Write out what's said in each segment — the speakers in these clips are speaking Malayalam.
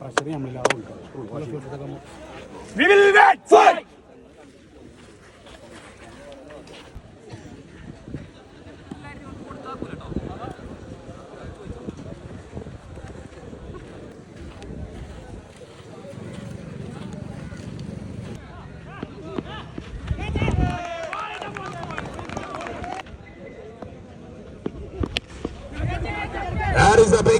പ്രഷർ നമ്മളിലാവുണ്ട് We will wait. Fight. That is a big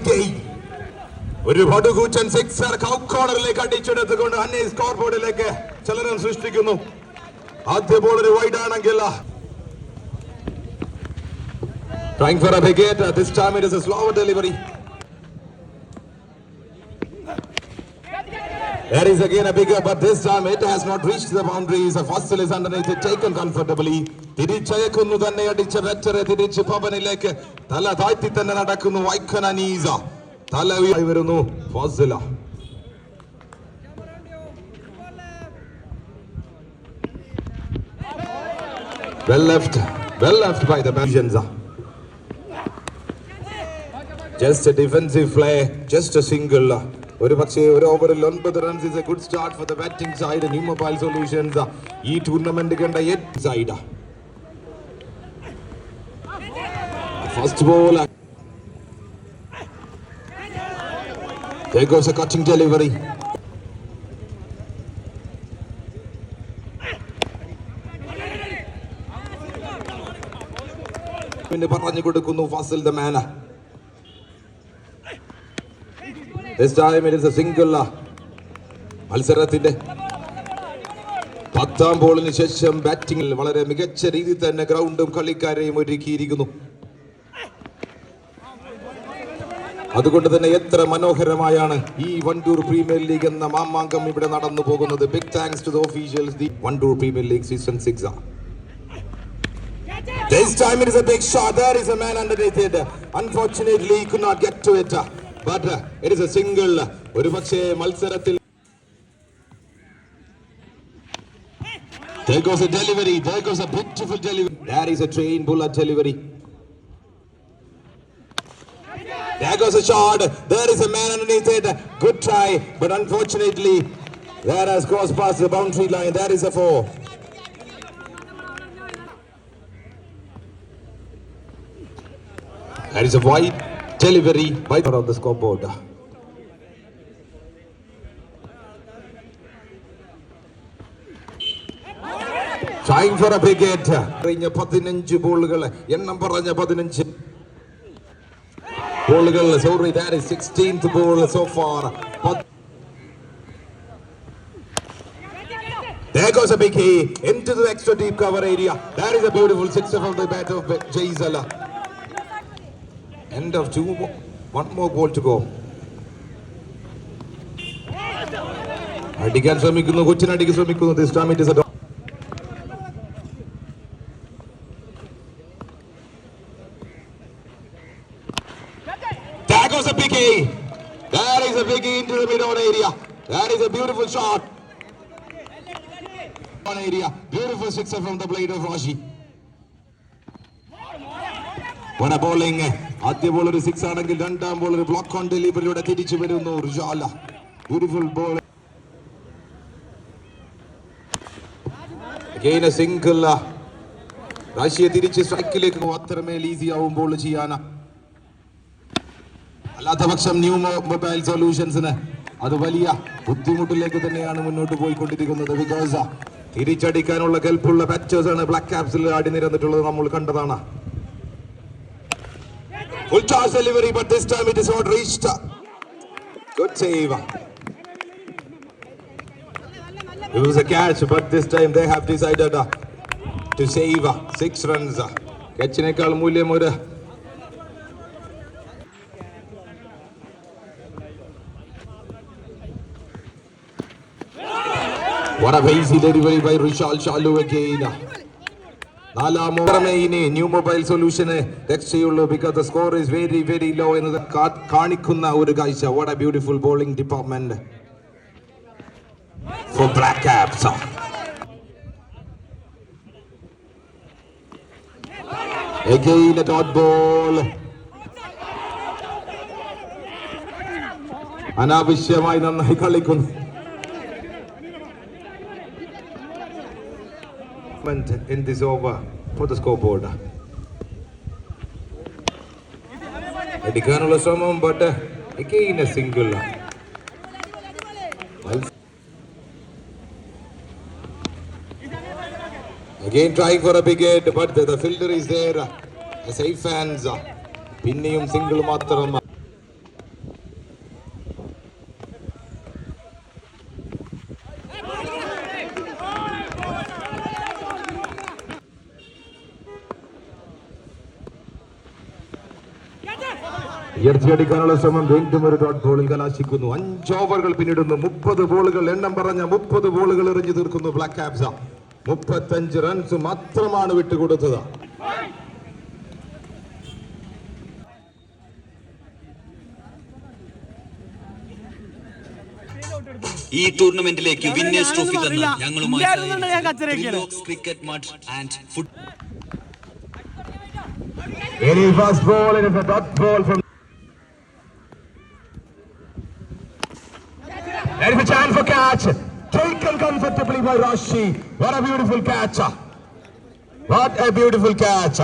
ഒരു പടുകൂച്ചൻ സിക്സർ കോർണറിലേക്ക് അടിച്ചെടുത്തുകൊണ്ട് അന്നേ സ്കോർ ബോർഡിലേക്ക് ചലനം സൃഷ്ടിക്കുന്നു ആദ്യ ബോൾ ഒരു വൈഡ് ആണെങ്കിൽ Trying for. This time it is a slower delivery. There is again a bigger, but this time it has not reached the boundaries. Fossil is underneath it, taken comfortably. തിരിച്ചയക്കുന്നു തന്നെ അടിച്ച വെറ്ററെ തിരിച്ച് പവനിലേക്ക് തല താഴ്ത്തി തന്നെ നടക്കുന്നു വൈക്കൻ അനീസ തല ഉയർത്തി വരുന്നു Fasila Well left, well left by the Belgians. Just a defensive play, just a single. ഒരു പക്ഷേ ഒരു ഓവറിൽ ഒൻപത് runs is a good start for the batting side new mobile solutions ഈ ടൂർണമെന്റ് കണ്ട at side first ball There goes cutting delivery. പിന്നെ പറഞ്ഞു കൊടുക്കുന്നു ഫസിൽ ദ മാന This time it is a single മത്സരത്തിന്റെ പത്താം ബോളിന് ശേഷം ബാറ്റിംഗിൽ വളരെ മികച്ച രീതിയിൽ തന്നെ ഗ്രൗണ്ടും കളിക്കാരെയും ഒരുക്കിയിരിക്കുന്നു അതുകൊണ്ട് തന്നെ എത്ര മനോഹരമായാണ് ഈ വണ്ടൂർ പ്രീമിയർ ലീഗ് എന്ന മാമാങ്കം ഇവിടെ നടന്നു പോകുന്നത് big thanks to the officials the Wandoor premier league season six This time it is a big shot. There is a man underneath it. Unfortunately, he could not get to it. But uh, it is a single. ഒരു പക്ഷേ മത്സരത്തിൽ There goes a delivery. There goes a beautiful delivery. There is a train bullet delivery. There goes a shot. There is a man underneath it. Good try, but unfortunately, that has crossed past the boundary line. That is a four. That is a wide delivery by on the scoreboard. Trying for a big hit. കഴിഞ്ഞ പതിനഞ്ച് ബോളുകൾ എണ്ണം പറഞ്ഞ പതിനഞ്ച് ബോളുകൾ sorry that is sixteenth ball so far There goes a big hit into the extra deep cover area. That is a beautiful sixer from the bat of Jaisala. End of two, mo- one more goal to go. അടിക്കാൻ ശ്രമിക്കുന്നു കൊച്ചിനടിക്ക് ശ്രമിക്കുന്നു this time it is a There goes a biggie. That is a biggie into the mid-on area. That is a beautiful shot. On area. Beautiful sixer from the blade of Rashi. What a bowling. ആദ്യ ബോൾ ഒരു സിക്സ് ആണെങ്കിൽ രണ്ടാം ബോൾ ഒരു ബ്ലോക്ക് ഓൺ ഡെലിവറിയുടെ തിരിച്ചു വരുന്നു. റിജാല. ബ്യൂട്ടിഫുൾ ബോൾ സിംഗിൾ റാഷിയെ തിരിച്ച് സ്ട്രൈക്കിലേക്ക് അത്രമേൽ ഈസി ആവും ബോൾ ചെയ്യാന അല്ലാത്ത പക്ഷം ന്യൂ മൊബൈൽ സൊല്യൂഷൻസിന് അത് വലിയ ബുദ്ധിമുട്ടിലേക്ക് തന്നെയാണ് മുന്നോട്ട് പോയിക്കൊണ്ടിരിക്കുന്നത്. ബിക്കോസ് തിരിച്ചടിക്കാനുള്ള കെൽപ്പുള്ള ആണ്. ബ്ലാക്ക് ക്യാപ്സിൽ അടിനിരന്നിട്ടുള്ളത് നമ്മൾ കണ്ടതാണ്. Full toss delivery, but this time it is not reached. Good save. It was a catch, but this time they have decided uh, to save uh, six runs. കച്ചിനേക്കാൾ മൂല്യം ഒരു What a crazy delivery by Rishal Shalu again. നാലാം ഇനി ന്യൂ മൊബൈൽ സൊല്യൂഷന് രക്ഷയുള്ളൂ because the score is very very low എന്നത് കാണിക്കുന്ന ഒരു കാഴ്ച. What a beautiful bowling department for black caps Again a dot ball. അനാവശ്യമായി നന്നായി കളിക്കുന്നു. in this over for the scoreboard. എടുക്കാനുള്ള ശ്രമം but again a single. Again trying for a big hit, but the, the fielder is there. A safe hands. പിന്നെയും സിംഗിൾ മാത്രം ഉയർത്തിയടിക്കാനുള്ള ശ്രമം വീണ്ടും ഒരു ഡോട്ട് ബോളിൽ കലാശിക്കുന്നു. അഞ്ച് ഓവറുകൾ പിന്നിടുന്നു. മുപ്പത് ബോളുകൾ എണ്ണം പറഞ്ഞ മുപ്പത് ബോളുകൾ എറിഞ്ഞു തീർക്കുന്നു ബ്ലാക്ക് ക്യാപ്സ മുപ്പത്തഞ്ച് റൺസ് മാത്രമാണ് വിട്ടുകൊടുത്തത്. ഈ ടൂർണമെന്റിലേക്ക് വിന്നേഴ്സ് ട്രോഫി തന്ന. ഞങ്ങളുമായി. Cricket mud and food Any fast ball and it's a dot ball from There is a chance for catch. Taken comfortably by Rashi. What a beautiful catch. What a beautiful catch.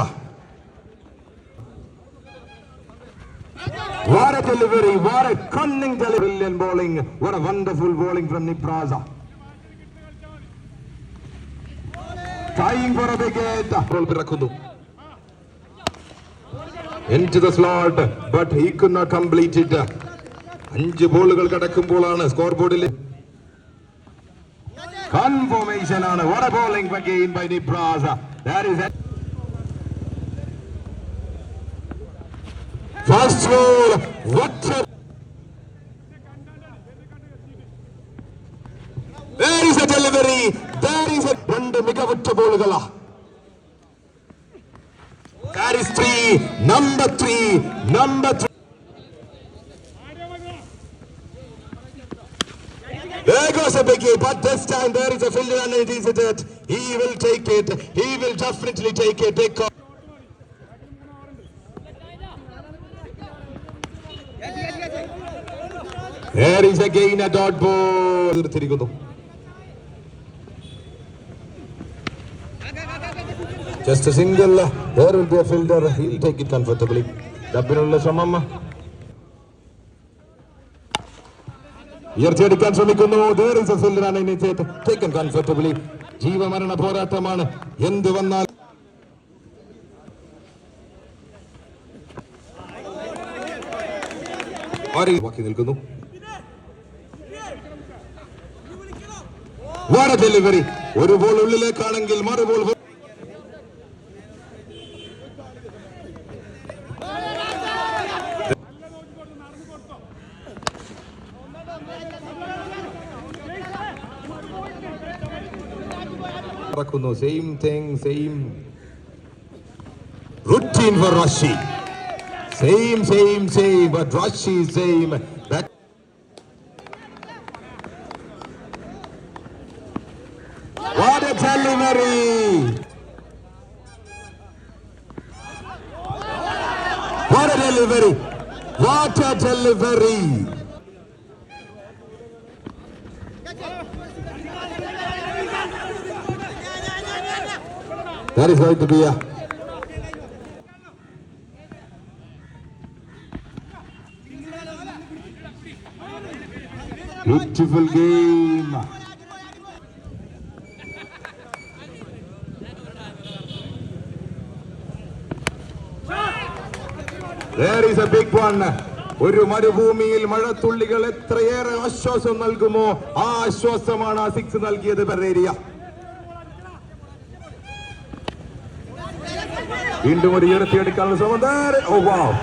What a delivery. What a cunning delivery. Brilliant bowling. What a wonderful bowling from Nipraza. Trying for a big hit. Ball പിറക്കുന്നു into the slot but he could not complete it അഞ്ച് ബോളുകൾ കടക്കുമ്പോഴാണ് സ്കോർ ബോർഡിൽ കൺഫോർമേഷൻ ആണ് what a bowling again by Nibraza that is it first ball what a there is a delivery there is a രണ്ട് മികവുറ്റ ബോളുകളാ That is three, number three, number three. There goes a biggie, but this time there is a fielder and it is it. He will take it. He will definitely take it. Take off. There is again a dot ball. തീർത്തിരിക്കുന്നു Just a single. There will be a fielder. He'll take it comfortably. ഡബിനുള്ള ശ്രമം it. ശ്രമിക്കുന്നു comfortably. ജീവമരണ പോരാട്ടമാണ് എന്ത് വന്നാൽ ബാക്കി നിൽക്കുന്നു What ഡെലിവറി ഒരു ബോൾ ഉള്ളിലേക്കാണെങ്കിൽ same thing, same routine for Rashi. Same, same, same, but Rashi is same. That what a preliminary! What a delivery! What a delivery! That is going to be a beautiful game. There is a big one. ഒരു മരുഭൂമിയിൽ മഴത്തുള്ളികൾ എത്രയേറെ ആശ്വാസം നൽകുമോ ആ ആശ്വാസമാണ് ആ സിക്സ് നൽകിയത് ബറേരിയ വീണ്ടും ഒരു ഉയർത്തിയെടുക്കാനുള്ള ശ്രമം ഓ wow.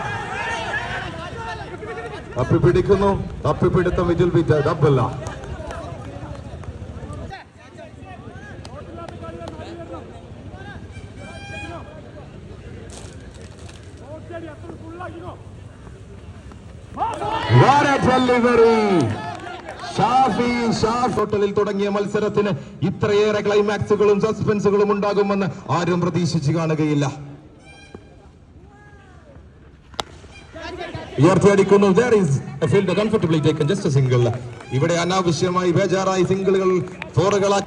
തപ്പി പിടുത്തം വിജിൽ വിറ്റ് ഡബല്ല ിൽ തുടങ്ങിയ മത്സരത്തിന് ഇത്രയേറെ ക്ലൈമാക്സുകളും സസ്പെൻസുകളും ഉണ്ടാകുമെന്ന് ആരും പ്രതീക്ഷിച്ചു കാണുകയില്ല. ഉയർത്തിയടിക്കുന്നു comfortably taken. Just a single. ഇവിടെ അനാവശ്യമായി ബേജാറായി സിംഗിളുകൾ ഫോറുകളാ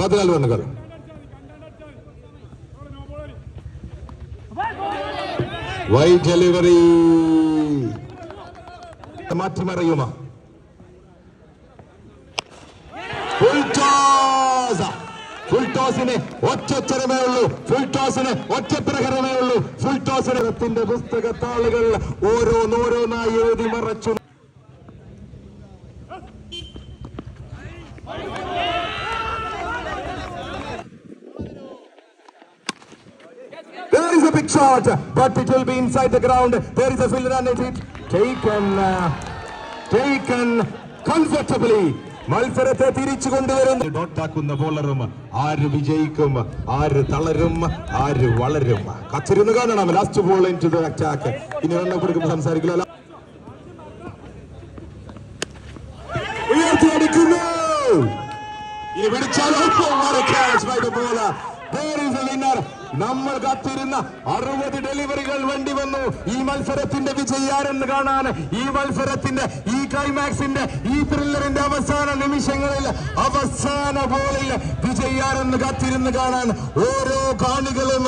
പതിനാല് റണ്ണുകൾ. White delivery. മാറ്റിമറിയുമ? Full toss full ടോസിന് ഒറ്റച്ചരമേ ഉള്ളൂ. ഫുൾ ടോസിന് ഒറ്റ പ്രഹരമേ ഉള്ളൂ. ഫുൾ ടോസിനകത്തിന്റെ പുസ്തകത്താളുകൾ ഓരോന്നോരോന്നായി എഴുതി മറച്ചു There is a big shot, but it will be inside the ground. There is a fielder and it is taken, uh, taken comfortably. മത്സരത്തെ തിരിച്ചു കൊണ്ടുവരുന്നു. ഡോട്ടാക്കുന്ന ബോളറും ആര് വിജയിക്കും ആര് തളരും ആര് വളരും. കച്ചിരുന്ന് കാണണം. Last ball in to the attack ഇനി റണ്ണ കൊടുക്കുമ്പോൾ സംസാരിക്കില്ല. ഉയർത്തിയടിക്കുന്നു. ഇനി പിടിച്ചാലോ നമ്മൾ കാത്തിരുന്ന അറുപത് ഡെലിവറികൾ വേണ്ടി വന്നു. ഈ മത്സരത്തിന്റെ വിജയാരെന്ന് കാണാൻ ഈ മത്സരത്തിന്റെ ഈ ക്ലൈമാക്സിന്റെ ഈ ത്രില്ലറിന്റെ അവസാന നിമിഷങ്ങളിൽ അവസാന ബോളിൽ വിജയാരെന്ന് കാത്തിരുന്ന് കാണാൻ ഓരോ കാണികളും